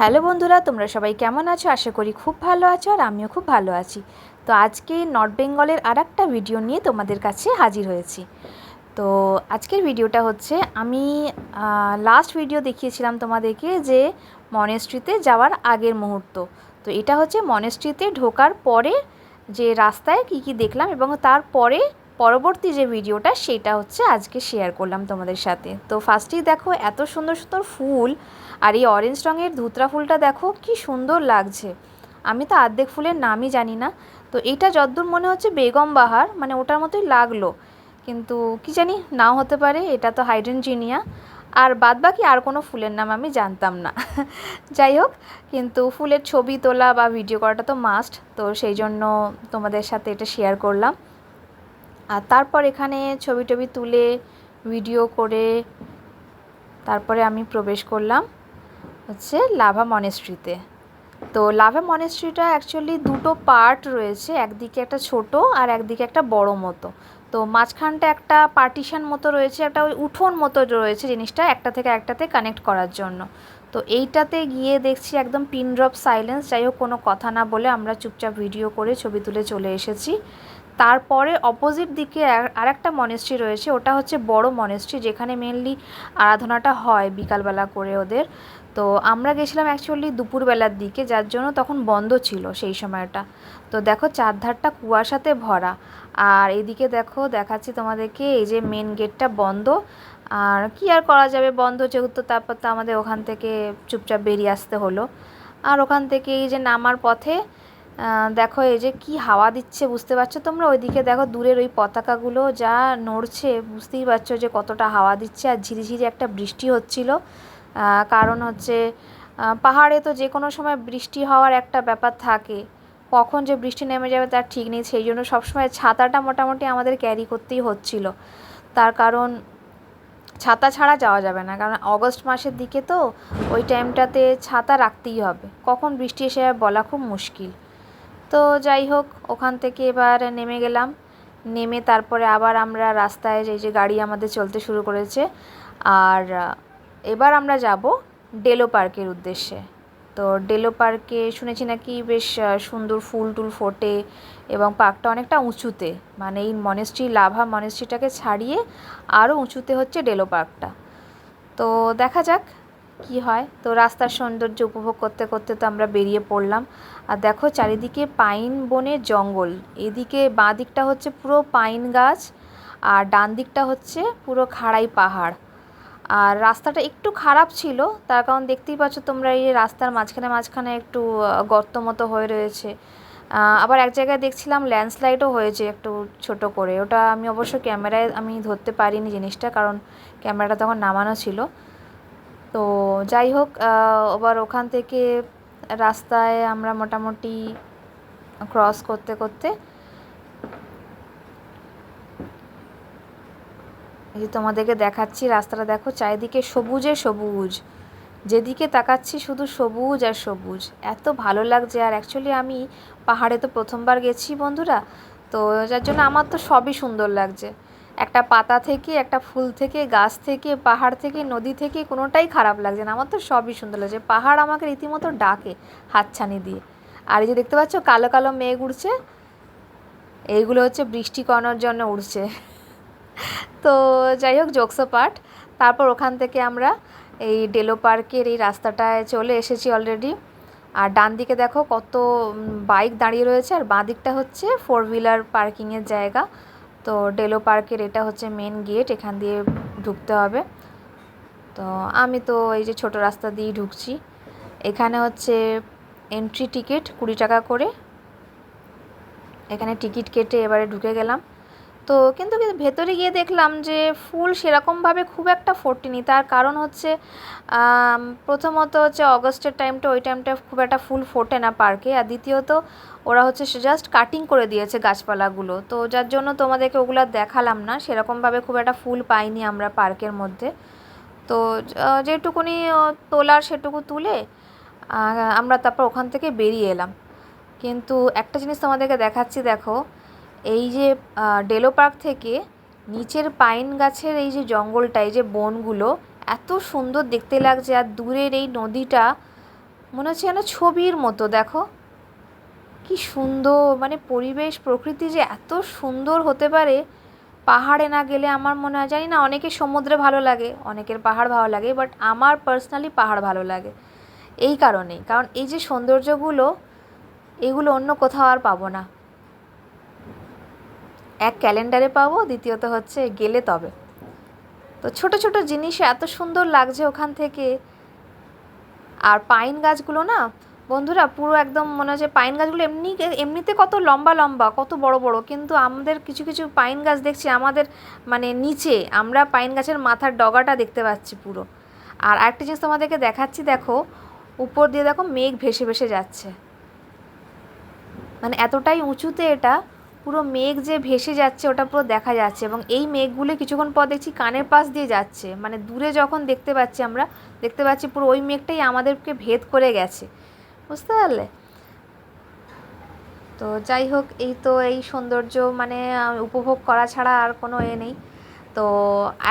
Hello বন্ধুরা, তোমরা সবাই কেমন আছো? আশা করি খুব ভালো আছো আর আমিও খুব ভালো আছি। তো আজকে নর্থ বেঙ্গলের আর একটা ভিডিও নিয়ে তোমাদের কাছে হাজির হয়েছি। তো আজকের ভিডিওটা হচ্ছে, আমি লাস্ট ভিডিও দেখিয়েছিলাম তোমাদেরকে যে মনেস্ট্রিতে যাওয়ার আগের মুহূর্ত। তো এটা হচ্ছে মনেস্ট্রিতে ঢোকার পরে যে রাস্তায় কি কি দেখলাম এবং তারপরে পরবর্তী যে ভিডিওটা, সেটা হচ্ছে আজকে শেয়ার করলাম তোমাদের সাথে। তো ফার্স্টেই দেখো, এত সুন্দর সুন্দর ফুল আর এই অরেঞ্জ রঙের ধুতরা ফুলটা দেখো, কি সুন্দর লাগছে। আমি তো আর্ধেক ফুলের নামই জানি না। তো এটা যদ্দূর মনে হচ্ছে বেগম বাহার মানে ওটার মতোই লাগল। কিন্তু কি জানি, নাও হতে পারে, এটা তো হাইড্রেনজিনিয়া আর বাদ বাকি আর কোনো ফুলের নাম আমি জানতাম না। যাই হোক, কিন্তু ফুলের ছবি তোলা বা ভিডিও করাটা তো মাস্ট তো সেই জন্য তোমাদের সাথে এটা শেয়ার করলাম। আর তারপর এখানে ছবি টবি তুলে ভিডিও করে তারপরে আমি প্রবেশ করলাম। হচ্ছে লাভা মনেস্ট্রিতে তো লাভা মনেস্ট্রিটা অ্যাকচুয়ালি দুটো পার্ট রয়েছে, একদিকে একটা ছোট আর একদিকে একটা বড় মতো। তো মাঝখানটা একটা পার্টিশন মতো রয়েছে, একটা ওই উঠোন মতো রয়েছে জিনিসটা একটা থেকে একটাতে কানেক্ট করার জন্য। তো এইটাতে গিয়ে দেখছি একদম পিন ড্রপ সাইলেন্স যাই হোক কোনো কথা না বলে আমরা চুপচাপ ভিডিও করে ছবি তুলে চলে এসেছি। তারপরে অপোজিট দিকে আর একটা মনেস্ট্রি রয়েছে, ওটা হচ্ছে বড় মনেস্ট্রি যেখানে মেনলি আরাধনাটা হয় বিকালবেলা করে ওদের। তো আমরা গেছিলাম অ্যাকচুয়ালি দুপুরবেলার দিকে, যার জন্য তখন বন্ধ ছিল সেই সময়টা। তো দেখো চারধারটা কুয়াশাতে ভরা। আর এদিকে দেখো, দেখাচ্ছি তোমাদেরকে, এই যে মেন গেটটা বন্ধ। আর কি আর করা যাবে? বন্ধ যেহেতু, তারপর তো আমাদের ওখান থেকে চুপচাপ বেরিয়ে আসতে হলো। আর ওখান থেকে এই যে নামার পথে দেখো এই যে কি হাওয়া দিচ্ছে, বুঝতে পারছ তোমরা? ওইদিকে দেখো দূরের ওই পতাকাগুলো যা নড়ছে, বুঝতেই পারছ যে কতটা হাওয়া দিচ্ছে। আর ঝিরিঝিরি একটা বৃষ্টি হচ্ছিল। কারণ হচ্ছে পাহাড়ে তো যে কোনো সময় বৃষ্টি হওয়ার একটা ব্যাপার থাকে। কখন যে বৃষ্টি নেমে যাবে তার ঠিক নেই, সেই জন্য সবসময় ছাতাটা মোটামুটি আমাদের ক্যারি করতেই হচ্ছিল। তার কারণ, ছাতা ছাড়া যাওয়া যাবে না, কারণ অগস্ট মাসের দিকে তো ওই টাইমটাতে ছাতা রাখতেই হবে। কখন বৃষ্টি এসে বলা খুব মুশকিল। তো যাই হোক, ওখান থেকে এবার নেমে গেলাম। নেমে তারপরে আবার আমরা রাস্তায় এই যে গাড়ি আমাদের চলতে শুরু করেছে, আর এবার আমরা যাব ডেলো পার্কের উদ্দেশ্যে। তো ডেলো পার্কে শুনেছি নাকি বেশ সুন্দর ফুল টুল ফোটে এবং পার্কটা অনেকটা উঁচুতে। মানে এই মনেস্ট্রি, লাভা মনেস্ট্রিটাকে ছাড়িয়ে আরও উঁচুতে হচ্ছে ডেলো পার্কটা তো দেখা যাক কি হয়। তো রাস্তার সৌন্দর্য উপভোগ করতে করতে তো আমরা বেরিয়ে পড়লাম। আর দেখো চারিদিকে পাইন বনের জঙ্গল। এদিকে বাঁ দিকটা হচ্ছে পুরো পাইন গাছ আর ডান দিকটা হচ্ছে পুরো খাড়াই পাহাড়। আর রাস্তাটা একটু খারাপ ছিল, তার কারণ দেখতেই পাচ্ছ তোমরা এই রাস্তার মাঝখানে মাঝখানে একটু গর্ত মতো হয়ে রয়েছে। আবার এক জায়গায় দেখছিলাম ল্যান্ডস্লাইডও হয়েছে একটু ছোট করে। ওটা আমি অবশ্য ক্যামেরায় আমি ধরতে পারিনি জিনিসটা, কারণ ক্যামেরাটা তখন নামানো ছিল। তো যাই হোক আবার ওখান থেকে রাস্তায় আমরা মোটামুটি ক্রস করতে করতে এই যে তোমাদেরকে দেখাচ্ছি, রাস্তাটা দেখো, চারিদিকে সবুজে সবুজ। যেদিকে তাকাচ্ছি শুধু সবুজ আর সবুজ। এত ভালো লাগছে আর অ্যাকচুয়ালি আমি পাহাড়ে তো প্রথমবার গেছি বন্ধুরা, তো যার জন্য আমার তো সবই সুন্দর লাগছে। একটা পাতা থেকে, একটা ফুল থেকে, গাছ থেকে, পাহাড় থেকে, নদী থেকে কোনোটাই খারাপ লাগছে না। আমার তো সবই সুন্দর লাগছে। পাহাড় আমাকে রীতিমতো ডাকে হাতছানি দিয়ে। আর এই যে দেখতে পাচ্ছ, কালো কালো মেঘ উড়ছে। এইগুলো হচ্ছে বৃষ্টি করানোর জন্য উড়ছে। তো যাই হোক জোকসো পার্ট তারপর ওখান থেকে আমরা এই ডেলো পার্কের এই রাস্তাটায় চলে এসেছি অলরেডি আর ডান দিকে দেখো কত বাইক দাঁড়িয়ে রয়েছে, আর বাঁ দিকটা হচ্ছে ফোর হুইলার পার্কিংয়ের জায়গা। তো ডেলো পার্কের এটা হচ্ছে মেন গেট এখান দিয়ে ঢুকতে হবে। তো আমি তো এই যে ছোট রাস্তা দিয়েই ঢুকছি। এখানে হচ্ছে এন্ট্রি টিকিট কুড়ি টাকা করে। এখানে টিকিট কেটে এবারে ঢুকে গেলাম। তো কিন্তু ভেতরে গিয়ে দেখলাম যে ফুল সেরকমভাবে খুব একটা ফোটেনি। তার কারণ হচ্ছে প্রথমত হচ্ছে অগস্টের টাইমটা ওই টাইমটা খুব একটা ফুল ফোটে না পার্কে। আর দ্বিতীয়ত, ওরা হচ্ছে জাস্ট কাটিং করে দিয়েছে গাছপালাগুলো। তো যার জন্য তোমাদেরকে ওগুলো দেখালাম না, সেরকমভাবে খুব একটা ফুল পাইনি আমরা পার্কের মধ্যে। তো যেটুকুনি তোলার সেটুকু তুলে আমরা তারপর ওখান থেকে বেরিয়ে এলাম। কিন্তু একটা জিনিস তোমাদেরকে দেখাচ্ছি, দেখো এই যে ডেলো পার্ক থেকে নিচের পাইন গাছের এই যে জঙ্গলটা, এই যে বনগুলো, এত সুন্দর দেখতে লাগছে। আর দূরের এই নদীটা মনে হচ্ছে যেন ছবির মতো, দেখো। কি সুন্দর মানে পরিবেশ, প্রকৃতি যে এত সুন্দর হতে পারে। পাহাড়ে না গেলে আমার মনে হয়, জানি না, অনেকের সমুদ্রে ভালো লাগে, অনেকের পাহাড় ভালো লাগে বাট আমার পার্সোনালি পাহাড় ভালো লাগে। এই কারণেই, কারণ এই যে সৌন্দর্যগুলো, এগুলো অন্য কোথাও আর পাবো না। এক ক্যালেন্ডারে পাবো, দ্বিতীয়ত হচ্ছে গেলে তবে। তো ছোট ছোট জিনিস এত সুন্দর লাগছে ওখান থেকে। আর পাইন গাছগুলো না, বন্ধুরা পুরো একদম মনে হচ্ছে পাইন গাছগুলো এমনি, এমনিতে কত লম্বা লম্বা, কত বড় বড়, কিন্তু আমাদের কিছু কিছু পাইন গাছ দেখছি আমাদের মানে নিচে, আমরা পাইন গাছের মাথার ডগাটা দেখতে পাচ্ছি পুরো। আর আরেকটা জিনিস তোমাদেরকে দেখাচ্ছি, দেখো, উপর দিয়ে দেখো মেঘ ভেসে ভেসে যাচ্ছে। মানে এতটাই উঁচুতে এটা পুরো মেঘ যে ভেসে যাচ্ছে, ওটা পুরো দেখা যাচ্ছে এবং এই মেঘগুলো কিছুক্ষণ পর দেখছি কানের পাশ দিয়ে যাচ্ছে। মানে দূরে যখন দেখতে পাচ্ছি আমরা, দেখতে পাচ্ছি পুরো ওই মেঘটাই আমাদেরকে ভেদ করে গেছে। বুঝতে পারলে? তো যাই হোক, এই তো এই সৌন্দর্য মানে উপভোগ করা ছাড়া আর কোনো এ নেই। তো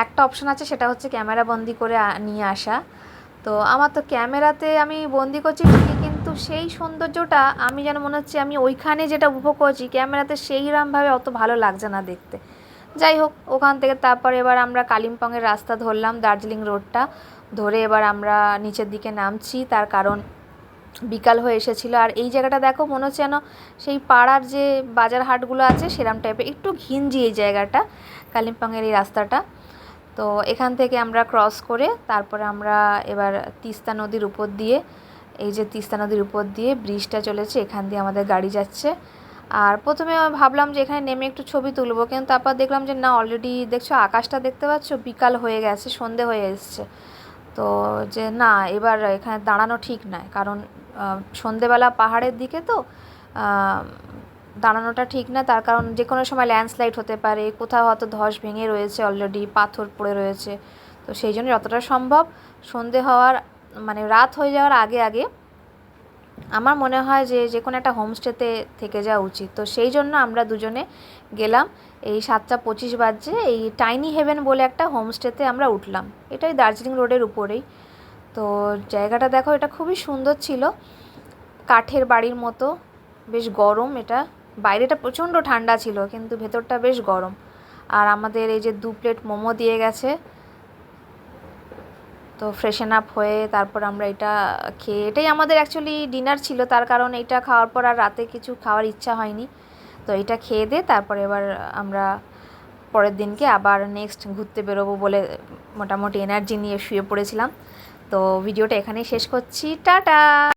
একটা অপশন আছে, সেটা হচ্ছে ক্যামেরা বন্দি করে নিয়ে আসা। তো আমার তো ক্যামেরাতে আমি বন্দি করছি কিন্তু সেই সৌন্দর্যটা আমি যেন মনে হচ্ছে আমি ওইখানে যেটা উপভোগ করছি, ক্যামেরাতে সেইরকমভাবে অত ভালো লাগছে না দেখতে। যাই হোক, ওখান থেকে তারপর এবার আমরা কালিম্পংয়ের রাস্তা ধরলাম দার্জিলিং রোডটা। ধরে এবার আমরা নিচের দিকে নামছি, তার কারণ বিকাল হয়ে এসেছিল। আর এই জায়গাটা দেখো, মনে হচ্ছে যেন সেই পাড়ার যে বাজার হাটগুলো আছে, সেরাম টাইপের একটু ঘিঞ্জি এই জায়গাটা, কালিম্পংয়ের এই রাস্তাটা। তো এখান থেকে আমরা ক্রস করে তারপরে আমরা এবার তিস্তা নদীর উপর দিয়ে এই যে তিস্তা নদীর উপর দিয়ে ব্রিজটা চলেছে, এখান দিয়ে আমাদের গাড়ি যাচ্ছে। আর প্রথমে ভাবলাম যে এখানে নেমে একটু ছবি তুলবো, কিন্তু তারপর দেখলাম যে না অলরেডি দেখছ আকাশটা দেখতে পাচ্ছ, বিকাল হয়ে গেছে, সন্ধে হয়ে এসছে। তো যে না, এবার এখানে দাঁড়ানো ঠিক নয়, কারণ সন্ধেবেলা পাহাড়ের দিকে তো দাঁড়ানোটা ঠিক না, তার কারণ যে কোনো সময় ল্যান্ডস্লাইড হতে পারে, কোথাও হয়তো ধস ভেঙে রয়েছে অলরেডি পাথর পড়ে রয়েছে। তো সেই জন্য যতটা সম্ভব সন্ধে হওয়ার মানে রাত হয়ে যাওয়ার আগে আগে আমার মনে হয় যে যে কোনো একটা হোমস্টেতে থেকে যাওয়া উচিত। তো সেই জন্য আমরা দুজনে গেলাম, এই সাতটা পঁচিশ বাজে, এই টাইনি হেভেন বলে একটা হোমস্টেতে আমরা উঠলাম। এটাই দার্জিলিং রোডের উপরেই। তো জায়গাটা দেখো, এটা খুবই সুন্দর ছিল। কাঠের বাড়ির মতো, বেশ গরম এটা। বাইরেটা প্রচণ্ড ঠান্ডা ছিল, কিন্তু ভেতরটা বেশ গরম। আর আমাদের এই যে দু প্লেট মোমো দিয়ে গেছে তো ফ্রেশন আপ হয়ে তারপর আমরা এটা খেয়ে, এটাই আমাদের অ্যাকচুয়ালি ডিনার ছিল। তার কারণ এটা খাওয়ার পর আর রাতে কিছু খাওয়ার ইচ্ছা হয়নি। তো এটা খেয়ে দিয়ে তারপরে এবার আমরা পরের দিনকে আবার নেক্সট ঘুরতে বেরোবো বলে মোটামুটি এনার্জি নিয়ে শুয়ে পড়েছিলাম। তো ভিডিওটা এখানেই শেষ করছি। টাটা!